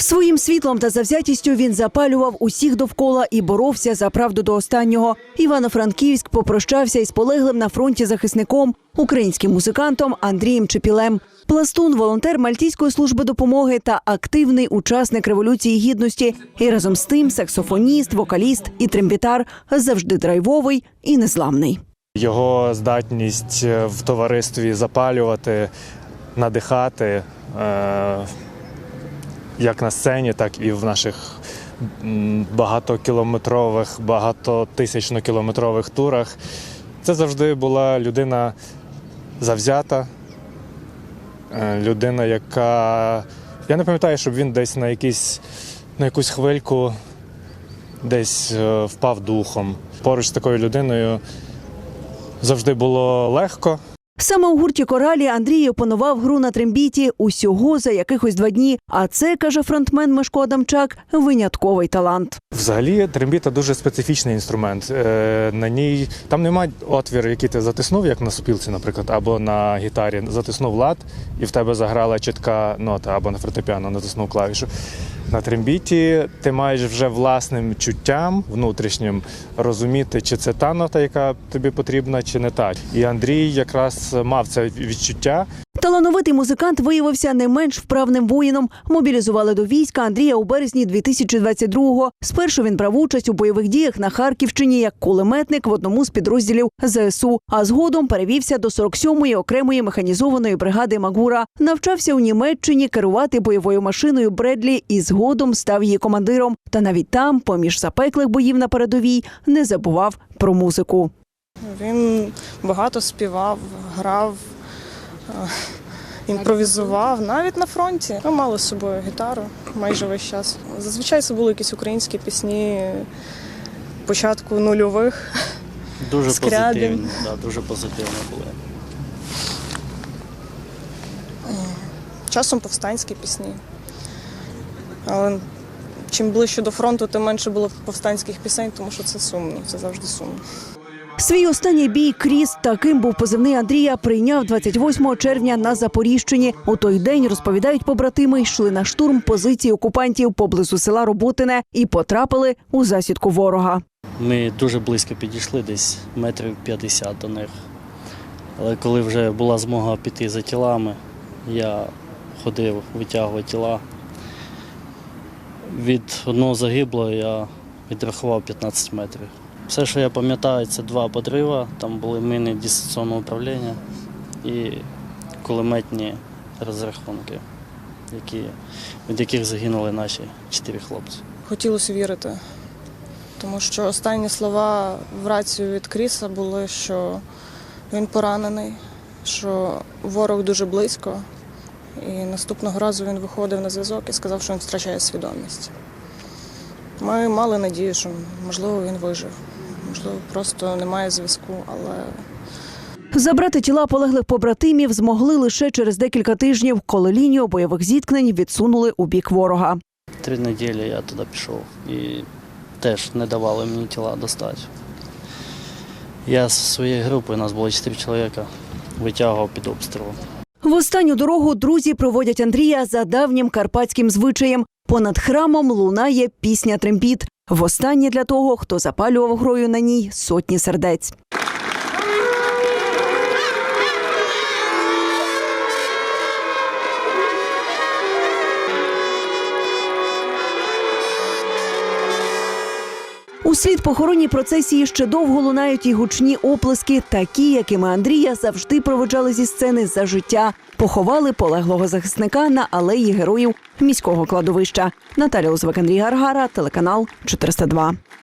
Своїм світлом та завзятістю він запалював усіх довкола і боровся за правду до останнього. Івано-Франківськ попрощався із полеглим на фронті захисником, українським музикантом Андрієм Чепілем. Пластун, волонтер Мальтійської служби допомоги та активний учасник революції гідності. І разом з тим саксофоніст, вокаліст і трембітар завжди драйвовий і незламний. Його здатність в товаристві запалювати, надихати е, як на сцені, так і в наших багатокілометрових, багатотисячнокілометрових турах. Це завжди була людина завзята, е, людина, яка. Я не пам'ятаю, щоб він десь на якийсь, на якусь хвильку десь е, впав духом. Поруч з такою людиною завжди було легко. Саме у гурті коралі Андрій опанував гру на трембіті усього за якихось два дні. А це каже фронтмен Мишко Адамчак, винятковий талант. Взагалі, трембіта дуже специфічний інструмент. Е, на ній там немає отвір, який ти затиснув, як на сопілці, наприклад, або на гітарі. Затиснув лад, і в тебе заграла чітка нота, або на фортепіано натиснув клавішу. На трембіті ти маєш вже власним чуттям внутрішнім розуміти, чи це та нота, яка тобі потрібна, чи не та. І Андрій якраз мав це відчуття. Талановитий музикант виявився не менш вправним воїном. Мобілізували до війська Андрія у березні 2022-го. Спершу він брав участь у бойових діях на Харківщині як кулеметник в одному з підрозділів ЗСУ. А згодом перевівся до 47-ї окремої механізованої бригади Магура. Навчався у Німеччині керувати бойовою машиною Бредлі і згодом став її командиром. Та навіть там, поміж запеклих боїв на передовій, не забував про музику. Він багато співав, грав, е, імпровізував навіть на фронті. Ми мали з собою гітару майже весь час. Зазвичай це були якісь українські пісні початку нульових. Дуже Скрябін. позитивні, да, дуже позитивні були. Часом повстанські пісні. Але чим ближче до фронту, тим менше було повстанських пісень, тому що це сумно, це завжди сумно. Свій останній бій Кріс, таким був позивний Андрія, прийняв 28 червня на Запоріжчині. У той день розповідають побратими, йшли на штурм позиції окупантів поблизу села Роботине і потрапили у засідку ворога. Ми дуже близько підійшли, десь метрів 50 до них. Але коли вже була змога піти за тілами, я ходив, витягував тіла. Від одного загиблого я відрахував 15 метрів. Все, що я пам'ятаю, це два подриви, там були міни дистанційного управління і кулеметні розрахунки, які, від яких загинули наші чотири хлопці. Хотілося вірити, тому що останні слова в рацію від Кріса були, що він поранений, що ворог дуже близько. І наступного разу він виходив на зв'язок і сказав, що він втрачає свідомість. Ми мали надію, що можливо він вижив, можливо, просто немає зв'язку, але Забрати тіла полеглих побратимів змогли лише через декілька тижнів, коли лінію бойових зіткнень відсунули у бік ворога. Три неділі я туди пішов і теж не давали мені тіла достати. Я з своєю групою, нас було чотири чоловіка, витягував під обстрілом. В останню дорогу друзі проводять Андрія за давнім карпатським звичаєм. Понад храмом лунає пісня трембіт. Востаннє для того, хто запалював грою на ній сотні сердець. У слід похоронній процесії ще довго лунають і гучні оплески, такі, якими Андрія завжди проводжали зі сцени за життя. Поховали полеглого захисника на алеї героїв міського кладовища. Наталя Узвик, Андрій Гаргара, телеканал 402.